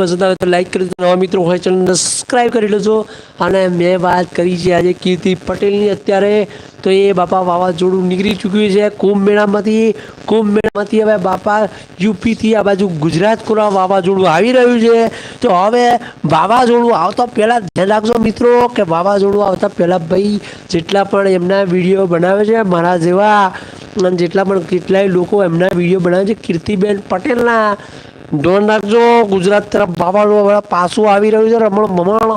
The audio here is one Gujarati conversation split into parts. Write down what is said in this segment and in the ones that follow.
પસંદ આવે તો લાઈક કરી દેજો. નવા મિત્રો હોય ચેનલને સબસ્ક્રાઈબ કરી લેજો. અને મેં વાત કરી છે આજે કીર્તિ પટેલની અત્યારે. તો એ બાપા વાવાઝોડું નીકળી ચૂક્યું છે કુંભ મેળામાંથી. કુંભ મેળામાંથી હવે બાપા યુપીથી આ બાજુ ગુજરાત કોરા વાવાઝોડું આવી રહ્યું છે. તો હવે વાવાઝોડું આવતા પહેલાં ધ્યાન રાખજો મિત્રો કે વાવાઝોડું આવતા પહેલાં ભાઈ જેટલા પણ એમના વીડિયો બનાવે છે મારા જેવા, અને જેટલા પણ કેટલાય લોકો એમના વીડિયો બનાવે છે કીર્તિબેન પટેલના ધ્યાન રાખજો ગુજરાત તરફ વાવાઝોડું હવે પાછું આવી રહ્યું છે, રમણ મમણ.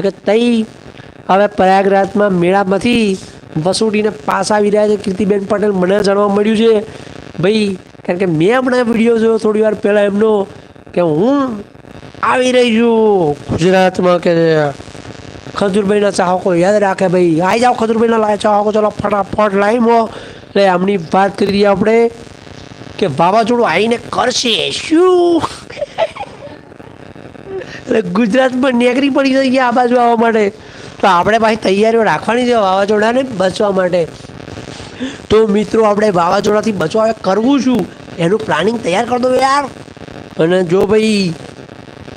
કે તઈ હવે પ્રયાગરાજમાં મેળામાંથી વસૂટીને પાસ આવી રહ્યા છે. કીર્તિબેન પટેલ મને જાણવા મળ્યું છે. ભાઈ, કારણ કે મેં હમણાં વીડિયો જોયો થોડી વાર પહેલાં એમનો, કે હું આવી રહી છું. ગુજરાતમાં કે ખજૂરભાઈના ચાહકો, યાદ રાખે ભાઈ. આવી જાઓ ખજૂરભાઈના ચાહકો, ચલો ફટાફટ લાઈમાં એટલે આમની વાત કરી આપણે. કે વાવાઝોડું આવીને કરશે. શું? એટલે ગુજરાતમાં નેકરી પડી ગયા આ બાજુ આવવા માટે. તો આપણે પાછી તૈયારીઓ રાખવાની છે વાવાઝોડાને બચવા માટે. તો મિત્રો, આપણે વાવાઝોડાથી બચવા કરવું શું? એનું પ્લાનિંગ તૈયાર કરી દો યાર. અને જો ભાઈ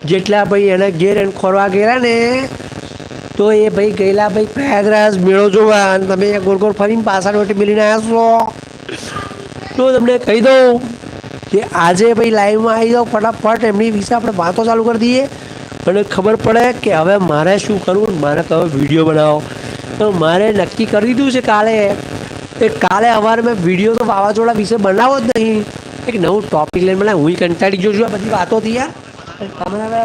જેટલા ભાઈ એને ઘેર એને ખોરવા ગયા ને, તો એ ભાઈ ગયેલા ભાઈ પ્રયાગરાજ મેળો જોવા. અને તમે ગોળ ગોળ ફરીને પાછળ વટી મિલીને આવ્યા તો તમને કહી દઉં કે આજે ભાઈ લાઈવમાં આવી જાઓ, ફટાફટ એમની વિશે આપણે વાતો ચાલુ કરી દઈએ. અને ખબર પડે કે હવે મારે શું કરવું મારે કયો વીડિયો બનાવો. તો મારે નક્કી કરી દીધું છે કાલે એ કાલે અમારે મેં વીડિયો તો વાવાઝોડા વિશે બનાવો જ નહીં. એક નવું ટોપિક લઈને મને હું કંટાળી ગયો છું આ બધી વાતોથી યાર. તમે હવે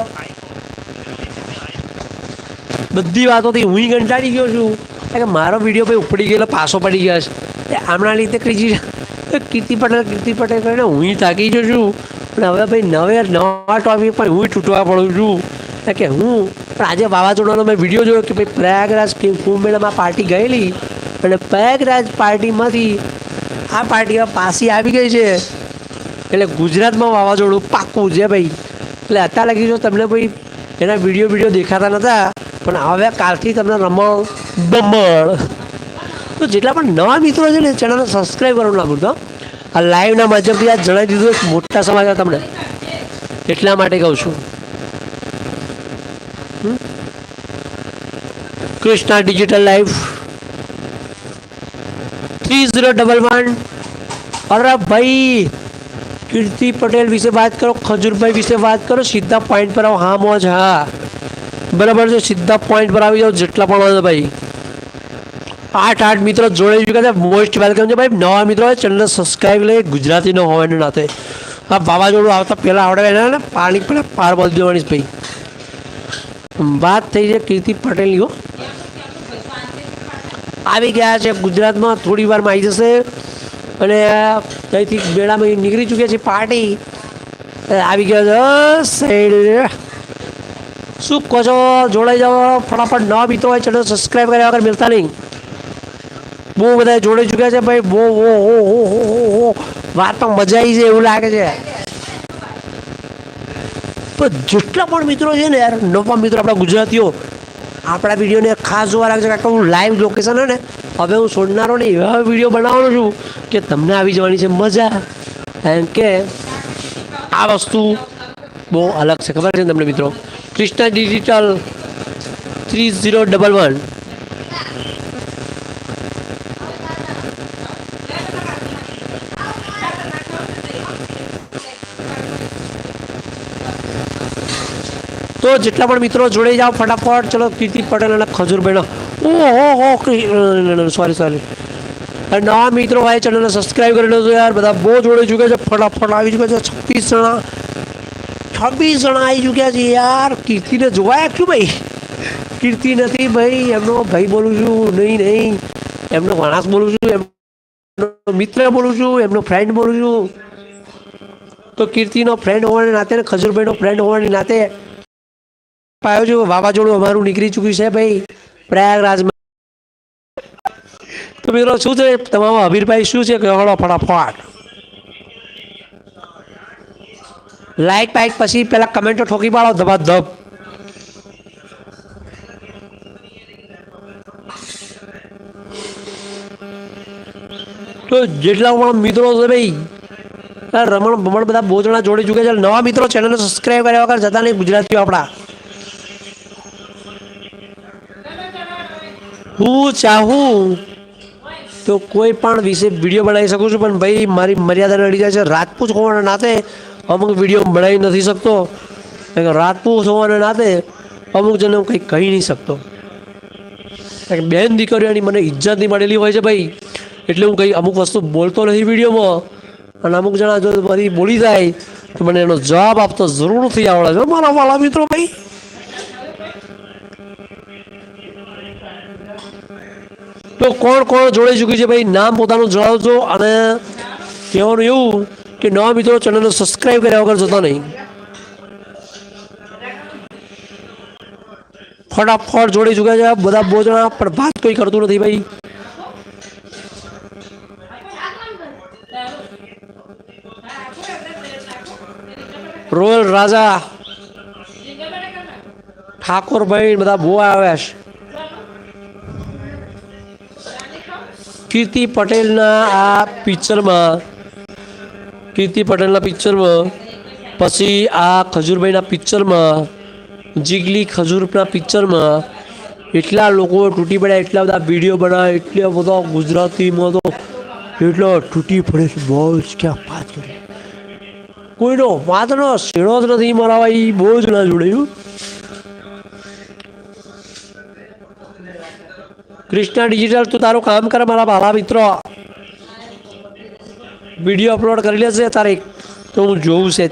બધી વાતોથી હું કંટાળી ગયો છું. કે મારો વીડિયો ભાઈ ઉપડી ગયેલો, પાછો પડી ગયો છે. આમના લીધે ત્રીજી કીર્તિ પટેલ કીર્તિ પટેલ કરીને હું થાકી જઉં છું. પણ હવે ભાઈ નવે, નવા ટોપિક પણ હું છૂટવા પડું છું. એટલે કે હું, પણ આજે વાવાઝોડાનો મેં વીડિયો જોયો કે ભાઈ પ્રયાગરાજ કુંભ મેળામાં પાર્ટી ગયેલી અને પ્રયાગરાજ પાર્ટીમાંથી આ પાર્ટીમાં પાસી આવી ગઈ છે. એટલે ગુજરાતમાં વાવાઝોડું પાક્કું છે ભાઈ. એટલે અત્યારે લગી જો તમને ભાઈ એના વીડિયો વીડિયો દેખાતા નહોતા પણ હવે કાલથી તમને રમણ બમણ તો જેટલા પણ નવા મિત્રો છે ને, ચેનલને સબસ્ક્રાઈબ કરવાનું ના ભૂલતો આ લાઈવના માધ્યમથી આ જણાવી દીધું એક મોટા સમાચાર તમને. એટલા માટે કહું છું? Krishna digital life three zero double one અરે ભાઈ, કીર્તિ પટેલ વિશે વાત કરો, ખજૂરભાઈ વિશે વાત કરો, સીધા પોઈન્ટ પર આવો. હા, મોજ, હા. બરાબર છે, સીધા પોઈન્ટ પર આવી જાઓ, જેટલા પણ હોય ભાઈ. આઠ આઠ મિત્રો જોડે ચૂક્યા છે. મોસ્ટ વેલકમ છે ભાઈ. નવા મિત્રો હોય, ચેનલને સબસ્ક્રાઈબ લે ગુજરાતીનો હોવાને નાતે. આ વાવાઝોડું આવતા પહેલાં આવડે એના ને પાણી પહેલાં પાર બદલી દેવાની ભાઈ. વાત થઈ છે કીર્તિ પટેલની આવી ગયા છે ગુજરાતમાં, થોડી વારમાં આવી જશે. અને અહીંથી મેળામાં નીકળી ચૂક્યા છે પાર્ટી. આવી ગયા છે શું કહો છો? જોડાઈ જાઓ. ફટાફટ ન મિત્રો હોય ચેનલ સબસ્ક્રાઈબ કર્યા વગર મિલતા નહીં. બહુ બધા જોડે ચૂક્યા છે ભાઈ, બહુ હો હો હો હો હો. વાતમાં મજા આવી છે એવું લાગે છે. પણ જેટલા પણ મિત્રો છે ને યાર નવા મિત્રો આપણા ગુજરાતીઓ, આપણા વિડીયોને ખાસ જોવા લાગે છે કારણ કે હું લાઈવ લોકેશન ને, હવે હું છોડનારો ને એવા વીડિયો બનાવવાનો છું કે તમને આવી જવાની છે મજા. કારણ કે આ વસ્તુ બહુ અલગ છે. ખબર છે તમને મિત્રો? Krishna digital three zero double one તો જેટલા પણ મિત્રો જોડે જાઓ ફટાફટ, ચલો કીર્તિ પટેલ અને ખજૂરભાઈનો ઓહો હો સોરી સોરી નવા મિત્રો હોય, ચેનલને સબસ્ક્રાઈબ કરી લેજો યાર. બધા બહુ જોડે ચૂક્યા છે, ફટાફટ આવી ચૂક્યા છે, છવ્વીસ જણા. છવ્વીસ જણા આવી ચૂક્યા છે યાર. કીર્તિને જોવાય શું ભાઈ. કીર્તિ નથી ભાઈ, એમનો ભાઈ બોલું છું, નહીં નહીં. એમનો માણસ બોલું છું, એમનો મિત્ર બોલું છું, એમનો ફ્રેન્ડ બોલું છું. તો કીર્તિનો ફ્રેન્ડ હોવાને નાતે ને ખજૂરભાઈનો ફ્રેન્ડ હોવાને નાતે પાયો જો વાવાઝોડું અમારું નીકળી ચૂક્યું છે ભાઈ, પ્રયાગરાજમાં. તો મિત્રો શું છે? તમારો અભીરભાઈ શું છે? કે હળો ફટાફટ. લાઈક પાઇક પછી પેલા કમેન્ટો ઠોકી પાડો, ધબાધબ. તો જેટલા પણ મિત્રો છે ભાઈ રમણ બમણ બધા બહુ જણા જોડી ચૂક્યા છે. નવા મિત્રો ચેનલને સબસ્ક્રાઈબ કર્યા વગર જતા નહીં ગુજરાતીઓ આપણા. હું ચાહું તો કોઈ પણ વિશે વીડિયો બનાવી શકું છું, પણ ભાઈ મારી મર્યાદા નડી જાય છે. રાજપૂત હોવાના નાતે અમુક વીડિયો બનાવી નથી શકતો. રાજપૂત હોવાના નાતે અમુક જણ કંઈ કહી નહીં શકતો. બેન દીકરીઓની મને ઇજ્જત નહીં મળેલી હોય છે ભાઈ. એટલે હું કંઈ અમુક વસ્તુ બોલતો નથી વિડીયોમાં. અને અમુક જણા જો બધી બોલી જાય, તો મને એનો જવાબ આપતો જરૂરથી આવડે છે. મારા વાલા મિત્રો ભાઈ. તો કોણ કોણ જોડાઈ ચૂક્યું છે ભાઈ? નામ પોતાનું જણાવજો અને કહેવાનું એવું કે નવા મિત્રો ચેનલને સબસ્ક્રાઈબ કર્યા વગર જતા નહીં. ફટાફટ જોડી ચૂક્યા છે બધા બહુ જણા, પણ વાત કોઈ કરતું નથી ભાઈ. રાજા ઠાકોરભાઈ બધા બહુ આવ્યા છે. કીર્તિ પટેલના આ પિક્ચરમાં, કીર્તિ પટેલના પિક્ચરમાં, પછી આ ખજૂરભાઈના પિક્ચરમાં, જીગલી ખજૂરના પિક્ચરમાં એટલા લોકો તૂટી પડ્યા, એટલા બધા વીડિયો બનાવ્યા એટલા બધા ગુજરાતીમાં તો એટલો તૂટી પડે છે, બહુ જ ક્યાં વાત કરી કોઈનો વાતનો શીણો જ નથી મારા ભાઈ બહુ જ ના જોડાયું કૃષ્ણા ડિજિટલ તું તારું કામ કર, મારા મારા મિત્રો. વીડિયો અપલોડ કરી લેશે તારે તો હું જોઉં છે.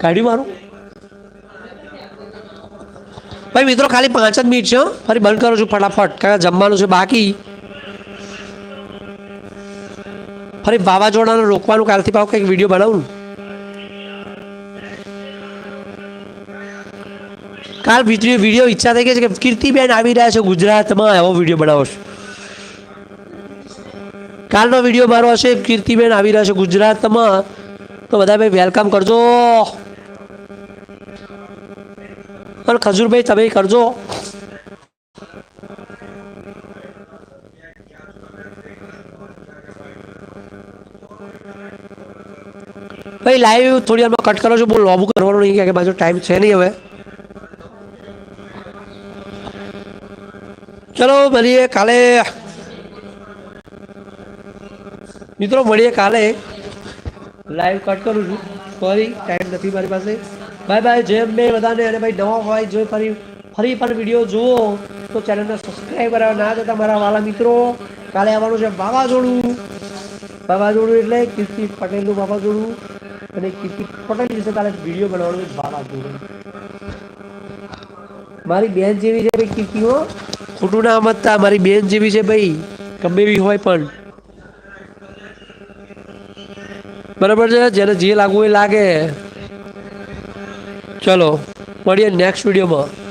કાઢ્યું મારું? ભાઈ મિત્રો, ખાલી પાંચ જ મિનિટ છે ફરી બંધ કરું છું ફટાફટ, કારણ જમવાનું છે બાકી. ફરી વાવાઝોડાને રોકવાનું કાલથી પાવ કંઈક વીડિયો બનાવું કાલ વીડિયો વીડિયો ઈચ્છા થઈ ગઈ છે કે કીર્તિબેન આવી રહ્યા છે ગુજરાતમાં, એવો વીડિયો બનાવો છે. કાલનો વીડિયો મારો હશે, કીર્તિબેન આવી રહ્યા છે ગુજરાતમાં. તો બધા ભાઈ વેલકમ કરજો. અને ખજૂરભાઈ, તમે કરજો. ભાઈ લાઈવ થોડી વારમાં કટ કરો છો, બહુ લોબુ કરવાનું નહીં કે બાજુ ટાઈમ છે નહીં હવે. ચલો, મળીએ કાલે. મિત્રો, મળીએ કાલે. લાઈવ કટ કરું છું. ફરી ટાઈમ નથી મારી પાસે. બાય બાય જેમ મેં બધાને. અને ભાઈ, નવા હોય, જો ફરી ફરી પણ વીડિયો જુઓ, તો ચેનલને સબસ્ક્રાઈબ કરવા. ના જતા મારા વાલા મિત્રો, કાલે આવવાનું છે વાવાઝોડું. વાવાઝોડું એટલે કીર્તિ પટેલનું વાવાઝોડું. અને પટેલ વિશે કાલે વીડિયો બનાવવાનું ભાવ આપ્યો મારી બેન જેવી છે ભાઈ કીર્તિઓ ખોટું ના મતતા મારી બેન જેવી છે ભાઈ. ગમે એવી હોય પણ. બરાબર છે? જેને જે લાગવું એ લાગે. ચલો, મળીએ નેક્સ્ટ વિડીયોમાં